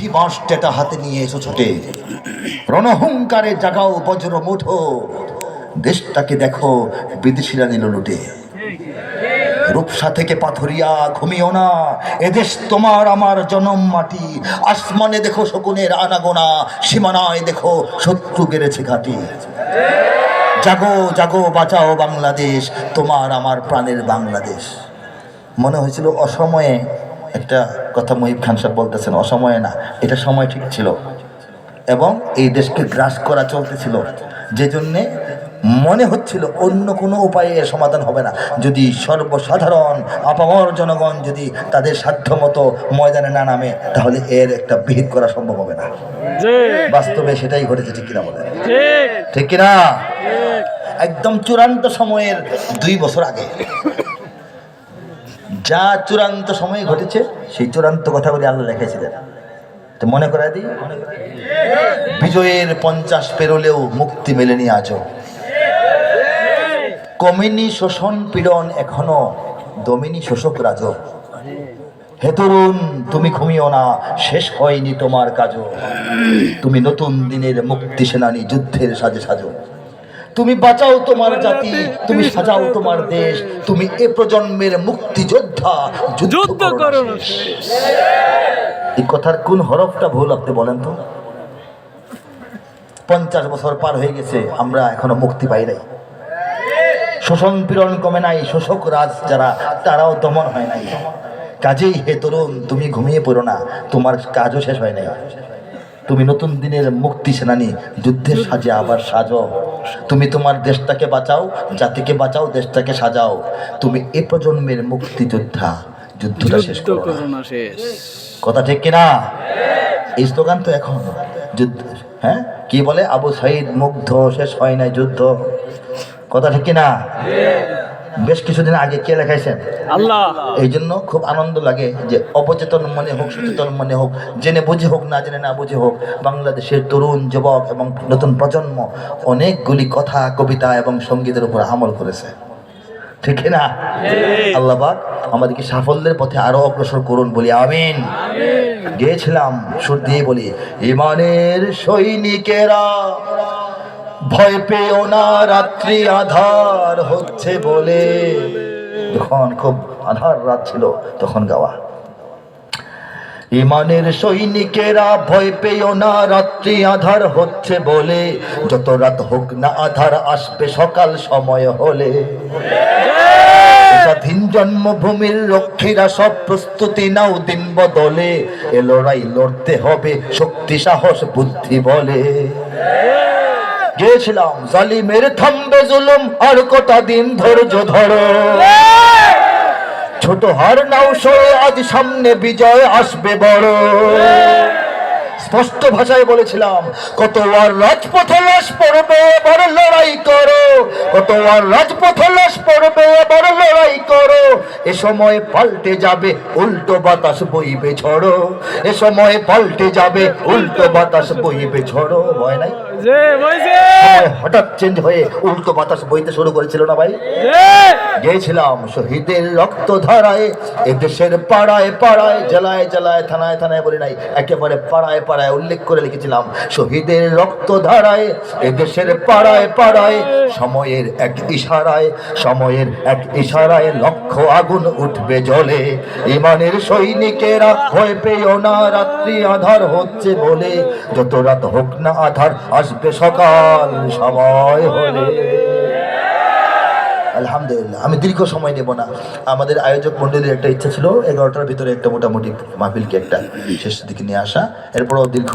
লাঠি বাঁশ টেটা হাতে নিয়ে এসো ছোটে রণহুঙ্কারে জাগাও বজ্র মুঠো। দেশটাকে দেখো বিদেশিরা নিল লুটে রূপসা থেকে পাথরিয়া ঘুমিও না। এদেশ তোমার আমার জনম মাটি। আসমানে দেখো শকুনের আনাগোনা, সীমানায় দেখো শত্রু গেড়েছে ঘাটি। জাগো জাগো, বাঁচাও বাংলাদেশ, তোমার আমার প্রাণের বাংলাদেশ। মনে হয়েছিল অসময়ে একটা কথা মহিব খান সাহেব বলতেছেন অসময়ে না এটা সময় ঠিক ছিল। এবং এই দেশকে গ্রাস করা চলতেছিল। যে জন্যে মনে হচ্ছিল অন্য কোনো উপায়ে সমাধান হবে না। যদি সর্বসাধারণ আপামর জনগণ যদি তাদের সাধ্য মতো ময়দানে না নামে তাহলে এর একটা বিহিত করা সম্ভব হবে না। বাস্তবে সেটাই ঘটেছে ঠিক কিনা বলে ঠিক কিনা? একদম চূড়ান্ত সময়ের দুই বছর আগে। যা চূড়ান্ত সময়ে ঘটেছে, সেই চূড়ান্ত কথাগুলি আল্লাহ রেখেছিলেন তো মনে করাই দিই, বিজয়ের পঞ্চাশ পেরোলেও মুক্তি মেলেনি আজও। কমিনি শোষণ পীড়ন এখনও, দমিনী শোষক রাজ হে তরুণ, তুমি ঘুমিও না, শেষ হয়নি তোমার কাজও। তুমি নতুন দিনের মুক্তি সেনানী, যুদ্ধের সাজে সাজো। তুমি বাঁচাও তোমার জাতি তুমি সাজাও তোমার দেশ তুমি এ প্রজন্মের মুক্তিযোদ্ধা যুদ্ধ করো এই কথার কোন হরফটা ভুল আপনি বলেন তো? পঞ্চাশ বছর পার হয়ে গেছে আমরা এখনও মুক্তি পাই নাই। শোষণ পীড়ন কমে নাই শোষক রাজ যারা তারাও দমন হয় নাই। কাজেই হে তরুণ তুমি ঘুমিয়ে পড়ো না তোমার কাজও শেষ হয় নাই। তুমি নতুন দিনের মুক্তি সেনানী যুদ্ধের সাজে আবার সাজো। তুমি তোমার দেশটাকে বাঁচাও জাতিকে বাঁচাও দেশটাকে সাজাও। তুমি এ প্রজন্মের মুক্তিযোদ্ধা যুদ্ধটা শেষ করো। শেষ। কথা ঠিক কিনা? এই স্লোগান তো এখন। যুদ্ধ হ্যাঁ? কি বলে? আবু সাইদ মুগ্ধ শেষ হয় নাই যুদ্ধ। কথা ঠিক কিনা? বেশ কিছুদিন আগে কে লেখাইছেন? আল্লাহ। এই জন্য খুব আনন্দ লাগে যে অবচেতন মনে হোক সচেতন মনে হোক জেনে বুঝে হোক না জেনে না বুঝে হোক বাংলাদেশের তরুণ যুবক এবং নতুন প্রজন্ম অনেকগুলি কথা কবিতা এবং সঙ্গীতের উপর আমল করেছে। ঠিক না? আল্লাহবাক আমাদেরকে সাফল্যের পথে আরও অগ্রসর করুন বলি আমিন। গিয়েছিলাম সুর দিয়ে বলি ইমানের সৈনিকেরা ভয় পেও না, রাত্রি আধার হচ্ছে বলে। যখন খুব আধার রাত ছিল, তখন গাওয়া। ইমানের সৈনিকেরা ভয় পেও না, রাত্রি আধার হচ্ছে বলে। যত রাত হোক না, আধার আসবে সকাল সময় হলে। স্বাধীন জন্মভূমির রক্ষীরা সব প্রস্তুতি নাও দিন বদলে। এ লড়াই লড়তে হবে শক্তি, সাহস, বুদ্ধি বলে। গিয়েছিলাম, জালিমের থামবে জুলুম, আর কটা দিন ধৈর্য ধরো। ছোট হার নাও সয়ে আজ সামনে বিজয় আসবে বড়। স্পষ্ট ভাষায় বলেছিলাম, কত আর রাজপথে লাশ পড়বে, এবার লড়াই করো। কত আর রাজপথে লাশ পড়বে, এবার লড়াই করো। এ সময় পাল্টে যাবে, উল্টো বাতাস বইবে ঝড়ো এ সময় পাল্টে যাবে, উল্টো বাতাস বইবে ঝড়ো ভয় নাই? হঠাৎ চেঞ্জ হয়ে উল্টো বাতাস বইতে শুরু করেছিল না ভাই? গিয়েছিলাম শহীদের রক্ত ধারায় এ দেশের পাড়ায় পাড়ায় জেলায় জেলায় থানায় থানায় বলি নাই একেবারে পাড়ায় পাড়ায় উল্লেখ করে লিখেছিলাম শহীদের রক্ত ধারায় এ দেশের পাড়ায় পাড়ায় সময়ের এক ইশারায় সময়ের এক ইশারায় লক্ষ আগুন উঠবে জলে ইমানের সৈনিকেরা ভয় পেও না রাত্রি আধার হচ্ছে বলে যত রাত হোক না আধার আসবে সকাল সময় হলে। আলহামদুলিল্লাহ, আমি দীর্ঘ সময় নেব না। আমাদের আয়োজক মণ্ডলীর একটা ইচ্ছা ছিল, এগারোটার ভিতরে একটা মোটামুটি মাহফিলকে একটা শেষ দিকে নিয়ে আসা। এরপরও দীর্ঘ